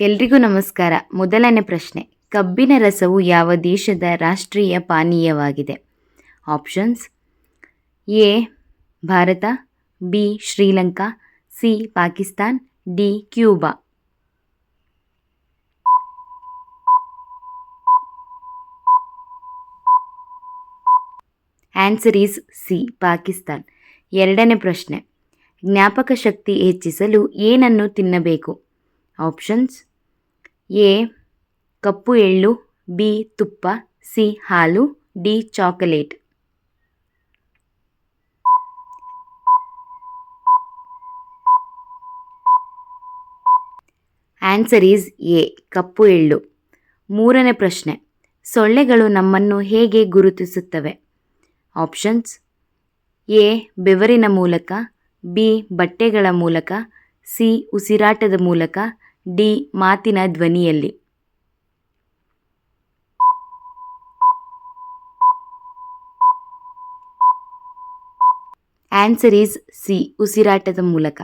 ಎಲ್ರಿಗೂ ನಮಸ್ಕಾರ. ಮೊದಲನೇ ಪ್ರಶ್ನೆ, ಕಬ್ಬಿನ ರಸವು ಯಾವ ದೇಶದ ರಾಷ್ಟ್ರೀಯ ಪಾನೀಯವಾಗಿದೆ? Options, A, Bharat, B, Sri Lanka, C, Pakistan, D, Cuba. Answer is C, Pakistan. ಎರಡನೇ ಪ್ರಶ್ನೆ, ಜ್ಞಾಪಕ ಶಕ್ತಿ ಹೆಚ್ಚಿಸಲು ಏನನ್ನು ತಿನ್ನಬೇಕು? ಆಪ್ಷನ್ಸ್ ಎ, ಕಪ್ಪು ಎಳ್ಳು, ಬಿ, ತುಪ್ಪ, ಸಿ, ಹಾಲು, D, chocolate. Answer is A, ಕಪ್ಪು ಎಳ್ಳು. ಮೂರನೇ ಪ್ರಶ್ನೆ, ಸೊಳ್ಳೆಗಳು ನಮ್ಮನ್ನು ಹೇಗೆ ಗುರುತಿಸುತ್ತವೆ? ಆಪ್ಷನ್ಸ್, ಎ, ಬೆವರಿನ ಮೂಲಕ, ಬಿ, ಬಟ್ಟೆಗಳ ಮೂಲಕ, ಸಿ, ಉಸಿರಾಟದ ಮೂಲಕ ಡಿ ಮಾತಿನ ಧ್ವನಿಯಲ್ಲಿ. ಆನ್ಸರ್ ಈಸ್ ಸಿ, ಉಸಿರಾಟದ ಮೂಲಕ.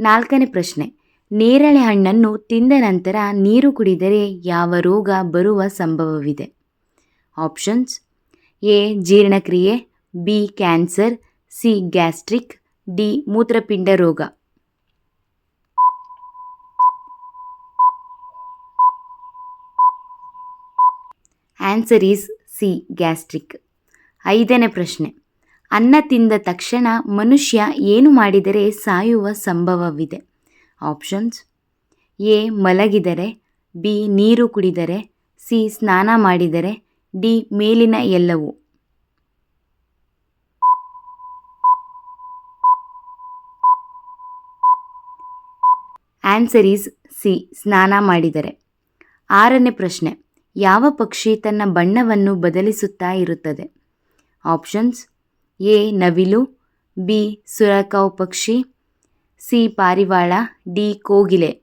ನಾಲ್ಕನೇ ಪ್ರಶ್ನೆ. ನೇರಳೆ ಹಣ್ಣನ್ನು ತಿಂದ ನಂತರ ನೀರು ಕುಡಿದರೆ ಯಾವ ರೋಗ ಬರುವ ಸಂಭವವಿದೆ? ಆಪ್ಷನ್ಸ್. ಎ, ಜೀರ್ಣಕ್ರಿಯೆ, B, cancer, C, gastric, D, ಮೂತ್ರಪಿಂಡ ರೋಗ. Answer is C, gastric. ಐದನೇ ಪ್ರಶ್ನೆ. ಅನ್ನ ತಿಂದ ತಕ್ಷಣ ಮನುಷ್ಯ ಏನು ಮಾಡಿದರೆ ಸಾಯುವ ಸಂಭವವಿದೆ? ಆಪ್ಷನ್ಸ್. ಎ, ಮಲಗಿದರೆ. ಬಿ, ನೀರು ಕುಡಿದರೆ. ಸಿ, ಸ್ನಾನ ಮಾಡಿದರೆ. ಡಿ, ಮೇಲಿನ ಎಲ್ಲವು. ಆನ್ಸರ್ ಈಸ್ ಸಿ, ಸ್ನಾನ ಮಾಡಿದರೆ. ಆರನೇ ಪ್ರಶ್ನೆ. ಯಾವ ಪಕ್ಷಿ ತನ್ನ ಬಣ್ಣವನ್ನು ಬದಲಿಸುತ್ತಾ ಇರುತ್ತದೆ? Options A. ನವಿಲು, ಬಿ. ಸುರಕಾವ್ ಪಕ್ಷಿ, ಸಿ. ಪಾರಿವಾಳ, ಡಿ. ಕೋಗಿಲೆ.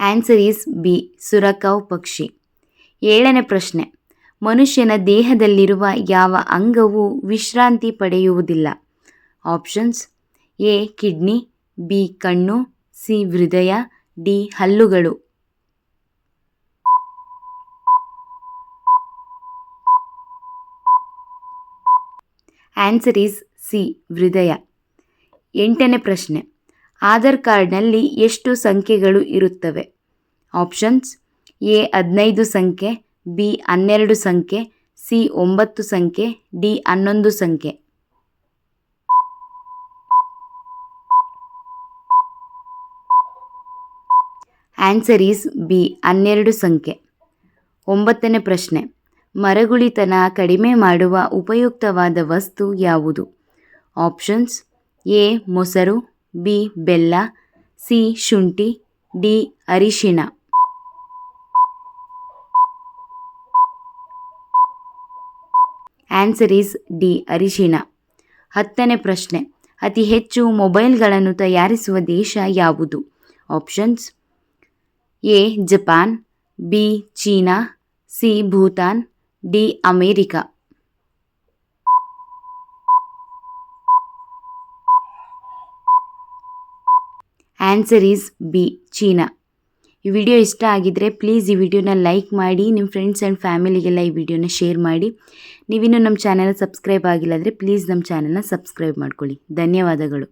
Answer is B. ಸುರಕಾವ್ ಪಕ್ಷಿ. ಏಳನೇ ಪ್ರಶ್ನೆ. ಮನುಷ್ಯನ ದೇಹದಲ್ಲಿರುವ ಯಾವ ಅಂಗವು ವಿಶ್ರಾಂತಿ ಪಡೆಯುವುದಿಲ್ಲ? ಆಪ್ಷನ್ಸ್ ಎ ಕಿಡ್ನಿ, ಬಿ ಕಣ್ಣು, ಸಿ ಹೃದಯ, ಡಿ ಹಲ್ಲುಗಳು. ಆನ್ಸರ್ ಈಸ್ ಸಿ, ಹೃದಯ. ಎಂಟನೇ ಪ್ರಶ್ನೆ. ಆಧಾರ್ ಕಾರ್ಡ್ನಲ್ಲಿ ಎಷ್ಟು ಸಂಖ್ಯೆಗಳು ಇರುತ್ತವೆ? ಆಪ್ಷನ್ಸ್, ಎ ಹದಿನೈದು ಸಂಖ್ಯೆ, ಬಿ ಹನ್ನೆರಡು ಸಂಖ್ಯೆ, ಸಿ ಒಂಬತ್ತು ಸಂಖ್ಯೆ, ಡಿ ಹನ್ನೊಂದು ಸಂಖ್ಯೆ. ಆನ್ಸರ್ ಈಸ್ ಬಿ ಹನ್ನೆರಡು ಸಂಖ್ಯೆ. ಒಂಬತ್ತನೇ ಪ್ರಶ್ನೆ. ಮರಗುಳಿತನ ಕಡಿಮೆ ಮಾಡುವ ಉಪಯುಕ್ತವಾದ ವಸ್ತು ಯಾವುದು? ಆಪ್ಷನ್ಸ್ ಎ ಮೊಸರು ಬಿ ಬೆಲ್ಲ ಸಿ ಶುಂಠಿ ಡಿ ಅರಿಶಿಣ. ಆನ್ಸರ್ ಈಸ್ ಡಿ ಅರಿಶಿಣ. ಹತ್ತನೇ ಪ್ರಶ್ನೆ. ಅತಿ ಹೆಚ್ಚು ಮೊಬೈಲ್ಗಳನ್ನು ತಯಾರಿಸುವ ದೇಶ ಯಾವುದು? Options A, Japan, B, China, C, Bhutan, D, America. Answer is B, China. ಈ ವಿಡಿಯೋ ಇಷ್ಟ ಆಗಿದ್ದರೆ ಪ್ಲೀಸ್ ಈ ವಿಡಿಯೋನ ಲೈಕ್ ಮಾಡಿ, ನಿಮ್ಮ ಫ್ರೆಂಡ್ಸ್ ಆ್ಯಂಡ್ ಫ್ಯಾಮಿಲಿಗೆಲ್ಲ ಈ ವಿಡಿಯೋನ ಶೇರ್ ಮಾಡಿ. ನೀವಿನ್ನೂ ನಮ್ಮ ಚಾನೆಲ್ ಸಬ್ಸ್ಕ್ರೈಬ್ ಆಗಿಲ್ಲ ಅಂದರೆ ಪ್ಲೀಸ್ ನಮ್ಮ ಚಾನೆಲ್ನ ಸಬ್ಸ್ಕ್ರೈಬ್ ಮಾಡ್ಕೊಳ್ಳಿ. ಧನ್ಯವಾದಗಳು.